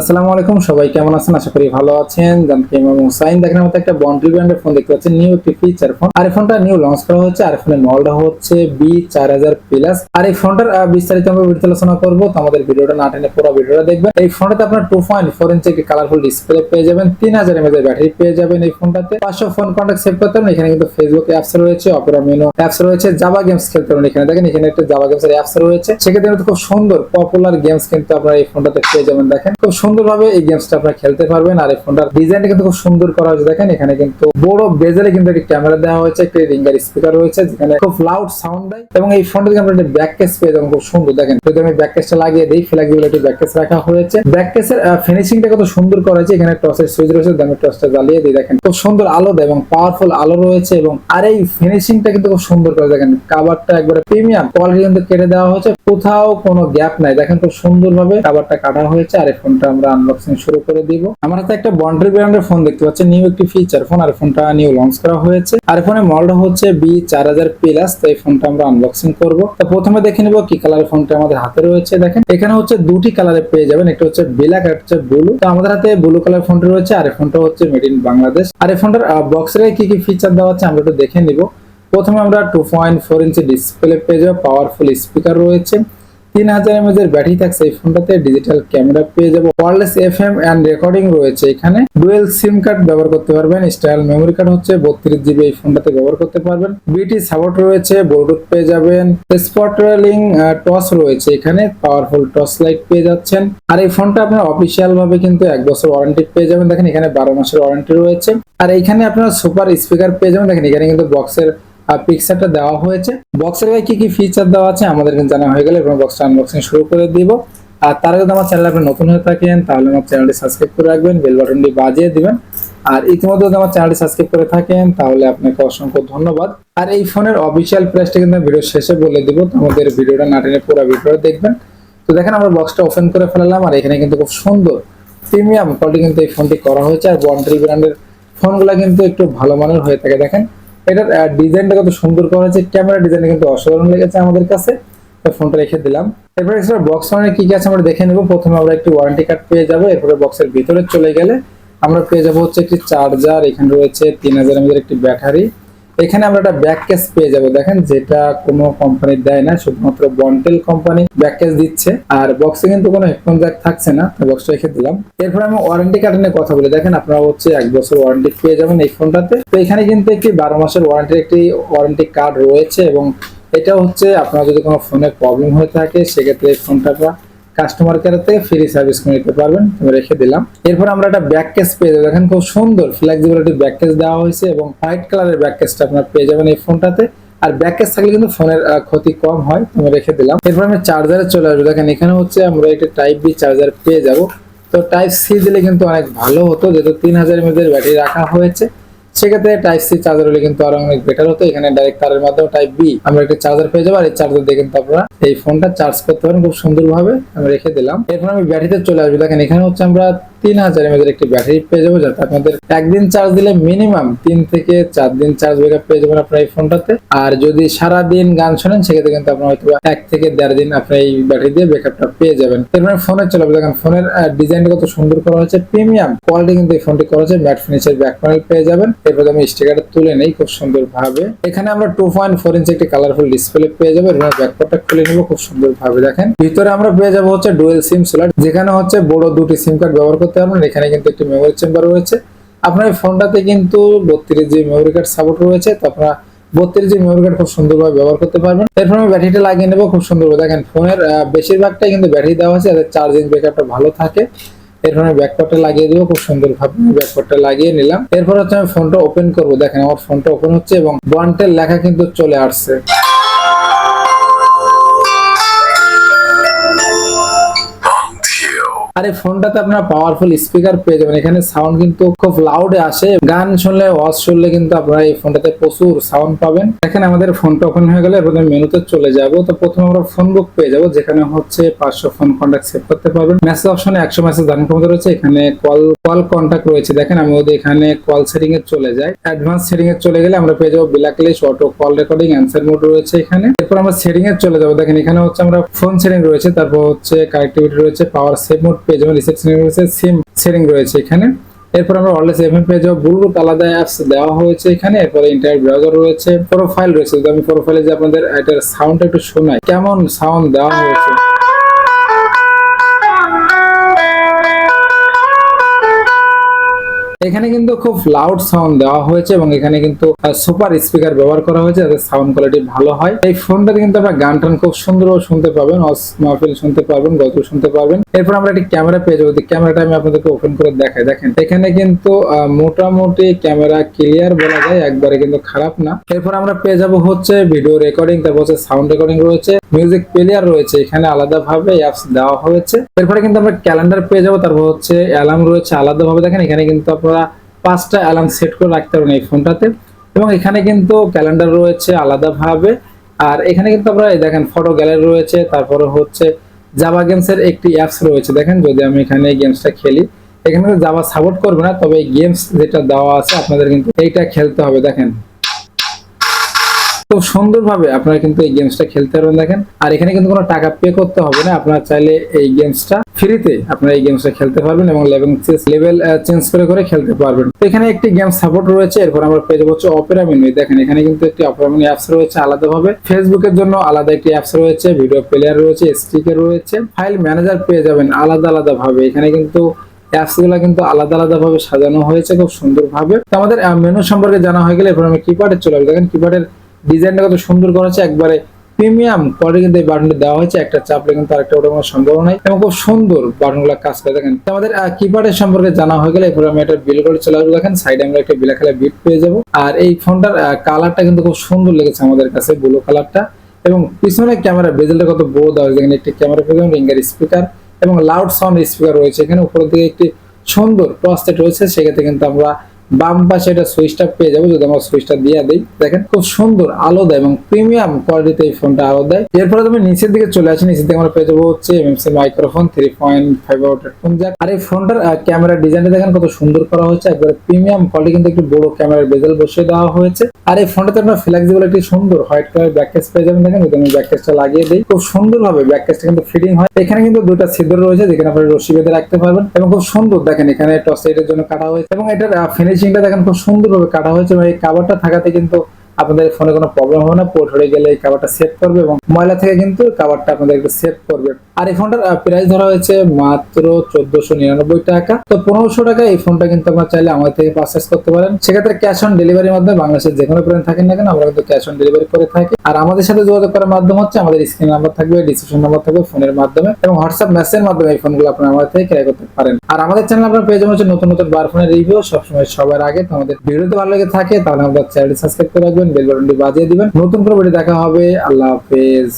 আসসালামু আলাইকুম, সবাই কেমন আছেন? আশা করি ভালো আছেন। জানকি ইমাম হুসাইন দেখেন আমাদের একটা বন্ড্রি ব্র্যান্ডের ফোন দেখতে পাচ্ছেন। নিউ একটি ফিচার ফোন আর এই ফোনটা নিউ লঞ্চ করা হচ্ছে। আর ফোনের মডেলটা হচ্ছে বি চার হাজার প্লাস আর এই ফোনটার বিস্তারিত আমরা ভিডিও আলোচনা করব। তো আমাদের ভিডিওটা না টেনে পুরো ভিডিওটা দেখবেন। এই ফোনটাতে আপনার টু পয়েন্ট ফোর ইঞ্চি একটি কালারফুল ডিসপ্লে পেয়ে যাবেন। তিন হাজার এমএজ ব্যাটারি পেয়ে যাবেন এই ফোনটাতে। পাঁচশো ফোন কন্ট্যাক্ট সেভ করতে এখানে কিন্তু ফেসবুক অ্যাপস রয়েছে অপেরা মেনু অ্যাপস রয়েছে জাভা গেমস খেলতে পারবেন এখানে দেখেন, এখানে একটা জাভা গেমস এর অ্যাপস রয়েছে। সেক্ষেত্রে খুব সুন্দর পপুলার গেমস কিন্তু আপনারা এই ফোনটাতে পেয়ে যাবেন। দেখেন, খুব সুন্দরভাবে এই গেমসটা আপনারা খেলতে পারবেন। আর এই ফোনটার ডিজাইনটা কিন্তু খুব সুন্দর করা হয়েছে। দেখেন, এখানে কিন্তু বড় বেজেলে কিন্তু একটি ক্যামেরা দেওয়া হয়েছে, একটি রিঙ্গার স্পিকার রয়েছে, যেখানে খুব লাউড সাউন্ড দেয়। এবং এই ফোনটা থেকে আমরা ব্যাক কেস পেয়ে যাবেন, খুব সুন্দর। দেখেন, যদি আমি ব্যাক কেসটা লাগিয়ে দিই ফ্লেক্সিবিলিটি ব্যাক কেস রাখা হয়েছে। ব্যাক কেসের ফিনিশিংটা কত সুন্দর করা হয়েছে। এখানে টসের সুইচ রয়েছে আমি টসটা জ্বালিয়ে দিই। দেখেন, খুব সুন্দর আলো দেয় এবং পাওয়ারফুল আলো রয়েছে। এবং আর এই ফিনিশিংটা কিন্তু খুব সুন্দর করে দেখেন কাভারটা একবারে প্রিমিয়াম কোয়ালিটি কিন্তু কেটে দেওয়া হয়েছে। কোথাও কোনো গ্যাপ নাই। দেখেন, খুব সুন্দর ভাবে কাভারটা কাটা হয়েছে। আর এই ফোনটা আমরা আনবক্সিং শুরু করে দিব। আমার হাতে একটা বন্ড্রি ব্র্যান্ডের ফোন দেখতে পাচ্ছি নিউ একটি ফিচার ফোন আর ফোনটা নিউ লঞ্চ করা হয়েছে। আর ফোনের মডেলটা হচ্ছে বি চার হাজার প্লাস তো এই ফোনটা আমরা আনবক্সিং করব। তো প্রথমে দেখে নিব কি কালারের ফোনটা আমাদের হাতে রয়েছে। দেখেন, এখানে হচ্ছে দুটি কালারে পেয়ে যাবেন। একটা হচ্ছে ব্ল্যাক আর হচ্ছে ব্লু তো আমাদের হাতে ব্লু কালার ফোনটা রয়েছে, আর ফোনটা হচ্ছে মেড ইন বাংলাদেশ আর এই ফোনটার বক্সের কি কি ফিচার দেওয়া আছে, আমরা একটু দেখে নিব। প্রথমে আমরা two point four inch display পেয়ে যাব। পাওয়ারফুল স্পিকার রয়েছে। তিন হাজার এমএজ এর ব্যাটারি থাকছে, এই ফোনটাতে ডিজিটাল ক্যামেরা পেয়ে যাব। Wireless F M and recording রয়েছে এখানে। ডুয়েল সিম কার্ড ব্যবহার করতে পারবেন স্টাইল মেমোরি কার্ড হচ্ছে, বত্রিশ জিবি এই ফোনটাতে ব্যবহার করতে পারবেন। বিটি সাপোর্ট রয়েছে ব্লুটুথ পেয়ে যাবেন। স্পট রেলিং টস রয়েছে এখানে পাওয়ারফুল টস লাইট পেয়ে যাচ্ছেন। আর এই ফোনটা আপনার অফিসিয়াল ভাবে কিন্তু এক বছর ওয়ারেন্টি পেয়ে যাবেন। দেখেন এখানে বারো মাসের ওয়ারেন্টি রয়েছে। আর এখানে আপনার সুপার স্পিকার পেয়ে যাবেন। দেখেন এখানে কিন্তু বক্সের পিকচারটা দেওয়া হয়েছে। বক্সের গায়ে কি কি ফিচার দেওয়া আছে আমাদের কিন্তু জানা হয়ে গেলে এবার বক্সটা আনবক্সিং শুরু করে দিব। আর তার যদি আমার চ্যানেল আপনি নতুন হয়ে থাকেন, তাহলে আমার চ্যানেলটি সাবস্ক্রাইব করে রাখবেন বেল বাটনটি বাজিয়ে দিবেন। আর ইতিমধ্যে যদি আমার চ্যানেলটি সাবস্ক্রাইব করে থাকেন, তাহলে আপনাকে অসংখ্য ধন্যবাদ। আর এই ফোনের অফিসিয়াল প্রাইসটা কিন্তু ভিডিও শেষে বলে দিব আমাদের ভিডিওটা না টেনে পুরো ভিডিওটা দেখবেন। তো দেখেন আমরা বক্সটা ওপেন করে ফেলালাম, আর এখানে কিন্তু খুব সুন্দর প্রিমিয়াম কোয়ালিটি কিন্তু এই ফোনটি করা হয়েছে। আর বন্ড্রি ব্র্যান্ডের ফোনগুলো কিন্তু একটু ভালো মানের হয়ে থাকে, দেখেন। এটার ডিজাইনটা কত সুন্দর করা হয়েছে ক্যামেরা ডিজাইন কিন্তু অসাধারণ লেগেছে আমাদের কাছে। ফোনটা রেখে দিলাম। এরপরে এক্সট্রা বক্স মানে কি কি আছে আমরা দেখে নেব। প্রথমে আমরা একটি ওয়ারেন্টি কার্ড পেয়ে যাব, এরপরে বক্সের ভিতরে চলে গেলে। আমরা পেয়ে যাব হচ্ছে একটি চার্জার এখানে রয়েছে তিন হাজার একটি ব্যাটারি এখানে আমরা একটা ব্যাক কেস পেয়ে যাব। দেখেন, যেটা কোনো কোম্পানি দেয় না, শুধুমাত্র বন্টেল কোম্পানি ব্যাক কেস দিচ্ছে। আর বক্সে কিন্তু কোনো হেডফোন জ্যাক থাকছে না বক্সটা রেখে দিলাম। এরপর আমি ওয়ারেন্টি কার্ড নিয়ে কথা বলি। দেখেন, আপনারা হচ্ছে এক বছর ওয়ারেন্টি পেয়ে যাবেন এই ফোনটাতে তো এখানে কিন্তু একটি বারো মাসের ওয়ারেন্টির একটি ওয়ারেন্টি কার্ড রয়েছে এবং এটা হচ্ছে আপনার যদি কোনো ফোনে প্রবলেম হয়ে থাকে, সেক্ষেত্রে এই ফোনটা কাস্টমার কেয়ার থেকে ফ্রি সার্ভিস নিতে পারবেন, আমি রেখে দিলাম। এরপর আমরা একটা ব্যাক কেস পেয়ে যাব। দেখেন খুব সুন্দর ফ্লেক্সিবিলিটি ব্যাক কেস দেওয়া হয়েছে এবং হোয়াইট কালারের ব্যাক কেসটা আপনার পেয়ে যাবেন এই ফোনটাতে। আর ব্যাক কেস থাকলে কিন্তু ফোনের ক্ষতি কম হয় আমি রেখে দিলাম। এরপর আমি চার্জারে চলে আসব। দেখেন এখানে হচ্ছে আমরা একটা টাইপ বি চার্জার পেয়ে যাব। তো টাইপ সি দিলে কিন্তু অনেক ভালো হতো, যেহেতু তিন হাজার এমএর ব্যাটারি রাখা হয়েছে। সেক্ষেত্রে টাইপ সি চার্জার হলে কিন্তু আরও অনেক বেটার হতো। এখানে ডাইরেক্ট তারের মাধ্যমে টাইপ বি আমরা একটা চার্জার পেয়ে যাব, আর এই চার্জার দিয়ে কিন্তু আপনারা এই ফোনটা চার্জ করতে পারেন খুব সুন্দর ভাবে আমি রেখে দিলাম। এরপর আমি ব্যাটারিতে চলে আসব। দেখেন এখানে হচ্ছে আমরা তিন হাজার এমএর একটি ব্যাটারি পেয়ে যাব, যাতে আপনাদের একদিন চার্জ দিলে মিনিমাম তিন থেকে চার দিন চার্জ ব্যাকআপ পেয়ে যাবেন আপনার এই ফোনটাতে আর যদি সারা দিন গান শোনেন, সেক্ষেত্রে কিন্তু আপনার হয়তো এক থেকে দেড় দিন আপনি এই ব্যাটারি দিয়ে ব্যাকআপটা পেয়ে যাবেন। এরপরে ফোনে চলে আসব। দেখেন ফোনের ডিজাইনটা কত সুন্দর করা হয়েছে। প্রিমিয়াম কোয়ালিটি কিন্তু এই ফোনটি করা হয়েছে। ম্যাট ফিনিশের ব্যাক প্যানেল পেয়ে যাবেন। এরপর আমি স্টিকারটা তুলে নেই, খুব সুন্দর ভাবে এখানে আমরা টু পয়েন্ট ফোর ইঞ্চি একটি কালারফুল ডিসপ্লে পেয়ে যাব। এরপর ব্যাকপার্টটা খুলে নেব, খুব সুন্দর ভাবে দেখেন, ভিতরে আমরা পেয়ে যাব হচ্ছে ডুয়েল সিম স্লট যেখানে হচ্ছে বড় দুটি সিম কার্ড ব্যবহার করতে পারবেন। এখানে কিন্তু একটি মেমোরি চেম্বার রয়েছে। আপনার ফোনটাতে কিন্তু বত্রিশ জিবি মেমোরি কার্ড সাপোর্ট রয়েছে। তো আপনারা বত্রিশ জিবি মেমোরি কার্ড খুব সুন্দরভাবে ব্যবহার করতে পারবেন। এরপর আমি ব্যাটারিটা লাগিয়ে নেব খুব সুন্দর দেখেন ফোনের বেশিরভাগটাই কিন্তু ব্যাটারি দেওয়া আছে যাতে চার্জিং ব্যাকআপটা ভালো থাকে। এরপর আমি ব্যাকপার্টটা লাগিয়ে দেবো। খুব সুন্দর ভাবে ব্যাকপার্টটা লাগিয়ে নিলাম। এরপর হচ্ছে আমি ফোনটা ওপেন করব। দেখেন, আমার ফোনটা ওপেন হচ্ছে এবং বন্টের লেখা কিন্তু চলে আসছে। আর এই ফোনটাতে আপনারা পাওয়ারফুল স্পিকার পেয়ে যাবেন। এখানে সাউন্ড কিন্তু খুব লাউডে আসে। গান শুনলে ওয়াজ শুনলে কিন্তু আপনারা এই ফোনটাতে প্রচুর সাউন্ড পাবেন। দেখেন, আমাদের ফোনটা ওপেন হয়ে গেলে প্রথমে মেনুতে চলে যাব। তো প্রথমে আমরা ফোন বুক পেয়ে যাব, যেখানে হচ্ছে পাঁচশো ফোন কন্ট্যাক্ট সেভ করতে পারবেন। মেসেজ অপশনে একশো মেসেজ দান ক্ষমতা রয়েছে। এখানে কল কল কন্ট্যাক্ট রয়েছে। দেখেন, আমি ওদের এখানে কল সেটিং এ চলে যাই অ্যাডভান্স সেটিং এ চলে গেলে আমরা পেয়ে যাব black list auto call recording answer mode রয়েছে এখানে। এরপর আমরা সেটিং এ চলে যাব। দেখেন, এখানে হচ্ছে আমরা ফোন সেটিং রয়েছে, তারপর হচ্ছে কানেক্টিভিটি রয়েছে পাওয়ার সেভ মোড পেয়ে এবং সেটিং রয়েছে সিম সেটিং রয়েছে এখানে। এরপর আমরা ওয়ারলেস এফএম পেয়ে যাব ব্লুটুথ আলাদা অ্যাপস দেওয়া হয়েছে এখানে, এরপরে ইন্টারনেট ব্রাউজার রয়েছে প্রোফাইল রয়েছে। যদি আমি প্রোফাইলে যে আপনাদের এটার সাউন্ড একটু শোনাই। কেমন সাউন্ড দেওয়া হয়েছে? এখানে কিন্তু খুব লাউড সাউন্ড দেওয়া হয়েছে এবং এখানে কিন্তু সুপার স্পিকার ব্যবহার করা হয়েছে, যাতে সাউন্ড কোয়ালিটি ভালো হয়। এই ফোনটাতে কিন্তু আপনারা গান টান খুব সুন্দর শুনতে পাবেন মাহফিল শুনতে পারবেন, গল্প শুনতে পারবেন। এরপর আমরা একটি ক্যামেরা পেয়ে যাব। ক্যামেরাটা আমি আপনাদেরকে ওপেন করে দেখাই। দেখেন, এখানে কিন্তু মোটামুটি ক্যামেরা ক্লিয়ার বলা যায়, একবারে কিন্তু খারাপ না। এরপর আমরা পেয়ে যাব হচ্ছে ভিডিও রেকর্ডিং তারপর হচ্ছে সাউন্ড রেকর্ডিং রয়েছে মিউজিক প্লেয়ার রয়েছে, এখানে আলাদাভাবে অ্যাপস দেওয়া হয়েছে। এরপরে কিন্তু আমরা ক্যালেন্ডার পেয়ে যাব, তারপর হচ্ছে অ্যালার্ম রয়েছে, আলাদাভাবে দেখেন, এখানে কিন্তু আপনারা পাঁচটা অ্যালার্ম সেট করে রাখতে পারেন এই ফোনটাতে এবং এখানে কিন্তু ক্যালেন্ডার রয়েছে আলাদাভাবে। আর এখানে কিন্তু আমরা দেখেন ফটো গ্যালারি রয়েছে, তারপরে হচ্ছে জাভা গেমসের একটি অ্যাপস রয়েছে। দেখেন যদি আমি এখানে গেমসটা খেলি, এখানে জাভা সাপোর্ট করবে না, তবে এই গেমস যেটা দেওয়া আছে আপনাদের কিন্তু এইটা খেলতে হবে। দেখেন খুব সুন্দরভাবে আপনারা কিন্তু এই গেমসটা খেলতে পারবেন দেখেন। আর এখানে কিন্তু কোনো টাকা পে করতে হবে না। আপনারা চাইলে এই গেমসটা ফ্রিতে আপনারা এই গেমসটা খেলতে পারবেন এবং লেভেল লেভেল চেঞ্জ করে করে খেলতে পারবেন। তো এখানে একটি গেম সাপোর্ট রয়েছে। এরপর আমরা পেয়ে যাব অপেরা মেনু দেখেন, এখানে কিন্তু একটি অপেরা মেনু অ্যাপস রয়েছে আলাদাভাবে। ফেসবুকের জন্য আলাদা একটি অ্যাপস রয়েছে ভিডিও প্লেয়ার রয়েছে স্টিকার রয়েছে। ফাইল ম্যানেজার পেয়ে যাবেন আলাদা আলাদা ভাবে এখানে কিন্তু অ্যাপসগুলা কিন্তু আলাদা আলাদা ভাবে সাজানো হয়েছে খুব সুন্দর ভাবে আমাদের মেনু সম্পর্কে জানা হয়ে গেলে এরপর আমি কিপ্যাডে চলে আসব। দেখেন কিপ্যাডের ডিজাইনটা কত সুন্দর করা হয়েছে, একবারে প্রিমিয়াম কোয়ালিটি কিন্তু এই বাটনটি দেওয়া হয়েছে, একটা চাপলে কিন্তু আরেকটা ওঠার কোনো সম্ভাবনা নাই, এবং খুব সুন্দর বাটনগুলো কাজ করে দেখেন। আমাদের কিপ্যাডের সম্পর্কে জানা হয়ে গেলে এরপর আমি একটা বিল করে চলে আসব, দেখেন সাইডে আমরা একটা বিলা খেলা বিট পেয়ে যাব। আর এই ফোনটার কালারটা কিন্তু খুব সুন্দর লেগেছে আমাদের কাছে ব্লু কালারটা এবং পিছনে ক্যামেরা বেজেলটা কত বড় দেওয়া হয়েছে, এখানে একটি ক্যামেরা পেয়ে রিঙ্গার স্পিকার এবং লাউড সাউন্ড স্পিকার রয়েছে। এখানে উপরের দিকে একটি সুন্দর প্রস্টেট রয়েছে, সেক্ষেত্রে কিন্তু আমরা বাম পাশে এটা সুইচটা পেয়ে যাব, যদি আমরা সুইচটা দিয়ে দিই। দেখেন, খুব সুন্দর আলো দেয় এবং প্রিমিয়াম কোয়ালিটিতে এই ফোনটা আলো দেয়। এরপরে তুমি নিচের দিকে চলে আসি, নিচের দিকে আমরা পেয়ে যাব হচ্ছে MMC microphone three point five out headphone jack আর এই ফোনটার ক্যামেরা ডিজাইনটা দেখেন কত সুন্দর করা হয়েছে। একবারে প্রিমিয়াম কোয়ালিটি কিন্তু একটু বড় ক্যামেরার বেজেল বসিয়ে দেওয়া হয়েছে। আর এই ফোনটাতে আপনার ফ্লেক্সিবল একটি সুন্দর হোয়াইট কালার ব্যাক কেস পেয়ে যাবেন। দেখেন, যদি আমি ব্যাক কেসটা লাগিয়ে দিই, খুব সুন্দর ভাবে ব্যাক কেসটা কিন্তু ফিটিং হয়। এখানে কিন্তু দুটো ছিদ্র রয়েছে, যেখানে আপনি রশি বেঁধে রাখতে পারবেন। এবং খুব সুন্দর, দেখেন, এখানে টস জন্য কাটা হয়েছে। এবং এটার ফিনিশিংটা দেখেন খুব সুন্দরভাবে কাটা হয়েছে। এবং এই কাভারটা থাকাতে কিন্তু আপনাদের ফোনে কোনো প্রবলেম হবে না পোর্ট হয়ে গেলে এই কাভারটা সেভ করবে এবং ময়লা থেকে কিন্তু কাভারটা আপনাদের একটু সেভ করবে। আর এই ফোনটার প্রাইস ধরা হয়েছে মাত্র চোদ্দশো নিরানব্বই টাকা। তো পনেরোশো টাকা এই ফোনটা কিন্তু আপনার চাইলে আমাদের থেকে পারচেস করতে পারেন। সেক্ষেত্রে ক্যাশ অন ডেলিভারির মাধ্যমে বাংলাদেশের যে কোনো প্রান্ত থাকেন না কেন, আমরা কিন্তু ক্যাশ অন ডেলিভারি করে থাকি। আর আমাদের সাথে যোগাযোগ করার মাধ্যম হচ্ছে আমাদের স্ক্রিন নাম্বার থাকবে ডিসক্রিপশন নাম্বার থাকবে ফোনের মাধ্যমে এবং হোয়াটসঅ্যাপ মেসেজের মাধ্যমে এই ফোনগুলো আপনারা আমাদের থেকে ক্রয় করতে পারেন। আর আমাদের চ্যানেল আপনারা পেয়ে যাবেন হচ্ছে নতুন নতুন বার ফোনের রিভিউ সবসময় সবার আগে তো আমাদের ভিডিওতে ভালো লেগে থাকে, তাহলে আমাদের চ্যানেলটি সাবস্ক্রাইব করে রাখবেন। বেল বাটনটি বাজিয়ে দিবেন। নতুন করে দেখা হবে। আল্লাহ হাফেজ।